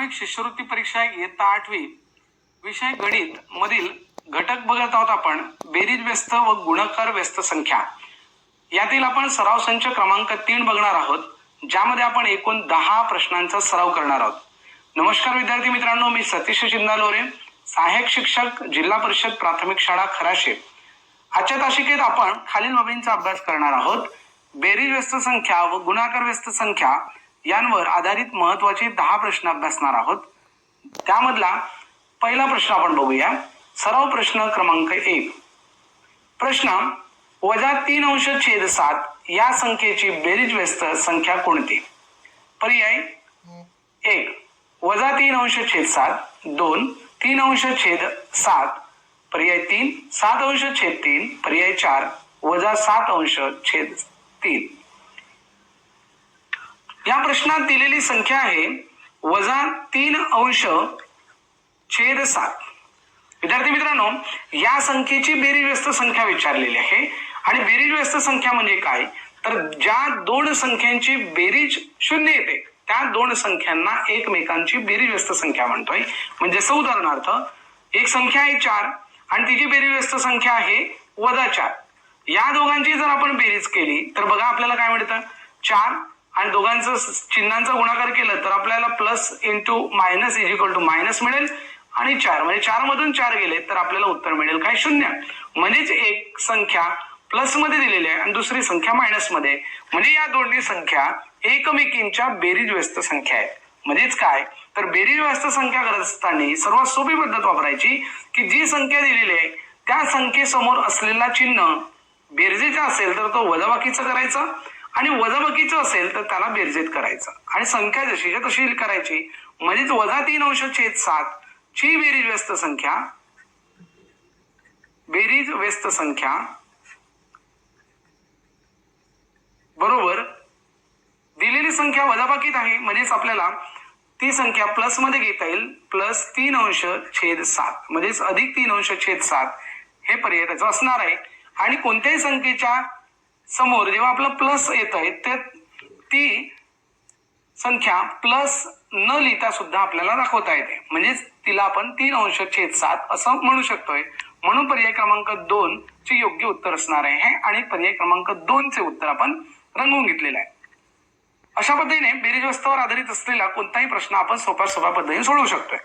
माध्यमिक शिष्यवृत्ती परीक्षा इयत्ता आठवी विषय गणित मधील घटक बघत आहोत आपण. बेरीज व्यस्त व गुणकार व्यस्त संख्या. यातील आपण सराव संच क्रमांक तीन बघणार आहोत ज्यामध्ये आपण एकूण दहा प्रश्नांचा सराव करणार आहोत. नमस्कार विद्यार्थी मित्रांनो मी सतीश चिंदालोरे सहाय्यक शिक्षक जिल्हा परिषद प्राथमिक शाळा खराशे. आजच्या तासिकेत आपण खालील बाबींचा अभ्यास करणार आहोत. बेरीज व्यस्त संख्या व गुणाकार व्यस्त संख्या यांवर आधारित महत्त्वाचे दहा प्रश्न अभ्यासणार आहोत. त्यामधला पहिला प्रश्न आपण बघूया. सराव प्रश्न क्रमांक एक. प्रश्न वजा तीन अंश छेद सात या संख्येची बेरीज व्यस्त संख्या कोणती? पर्याय एक. वजा तीन अंश छेद सात दोन. तीन अंश छेद सात पर्याय तीन. सात अंश छेद तीन पर्याय चार. वजा सात अंश छेद तीन. या प्रश्नात दिलेली संख्या आहे वजा तीन अंश छेद सात. विद्यार्थी मित्रांनो या संख्येची बेरीज व्यस्त संख्या विचारलेली आहे. आणि बेरीज व्यस्त संख्या म्हणजे काय? तर ज्या दोन संख्यांची बेरीज शून्य येते त्या दोन संख्यांना एकमेकांची बेरीज व्यस्त संख्या म्हणतोय. म्हणजे जसं उदाहरणार्थ एक संख्या आहे चार आणि तिची बेरीज व्यस्त संख्या आहे वजा चार. या दोघांची जर आपण बेरीज केली तर बघा आपल्याला काय मिळतं? चार आणि दोघांचं चिन्हांचा गुणाकार केलं तर आपल्याला plus into minus is equal to minus मिळेल. आणि चार म्हणजे चार मधून चार गेले तर आपल्याला उत्तर मिळेल. काय? शून्य. म्हणजेच एक संख्या प्लसमध्ये दिलेली आहे आणि दुसरी संख्या मायनसमध्ये. म्हणजे या दोन्ही संख्या एकमेकींच्या बेरीज व्यस्त संख्या आहेत. म्हणजेच काय? तर बेरीज व्यस्त संख्या करत असताना सर्वात सोपी पद्धत वापरायची की जी संख्या दिलेली आहे त्या संख्येसमोर असलेला चिन्ह बेरजेचा असेल तर तो वजाबाकीचा करायचं. आणि वजाबाकीचं असेल तर त्याला बेरजेत करायचं. आणि संख्या जशीच्या तशी करायची. म्हणजेच वजा तीन अंश छेद सात ची बेरीज व्यस्त संख्या. बेरीज व्यस्त संख्या. बरोबर? दिलेली संख्या वजाबाकीत आहे. म्हणजेच आपल्याला ती संख्या प्लसमध्ये घेता येईल. प्लस तीन अंश छेद सात. म्हणजेच अधिक तीन अंश छेद सात हे पर्याय त्याचं असणार आहे. आणि कोणत्याही संख्येच्या समोर जेव्हा आपलं प्लस येत आहे ते ती संख्या प्लस न लिहिता सुद्धा आपल्याला दाखवता येते. म्हणजेच तिला आपण तीन अंश छेद सात असं म्हणू शकतोय. म्हणून पर्याय क्रमांक दोन चे योग्य उत्तर असणार आहे आणि पर्याय क्रमांक दोन चे उत्तर आपण रंगवून घेतलेलं आहे. अशा पद्धतीने बेरीज वस्तावर आधारित असलेला कोणताही प्रश्न आपण सोप्या सोप्या पद्धतीने सोडवू शकतोय.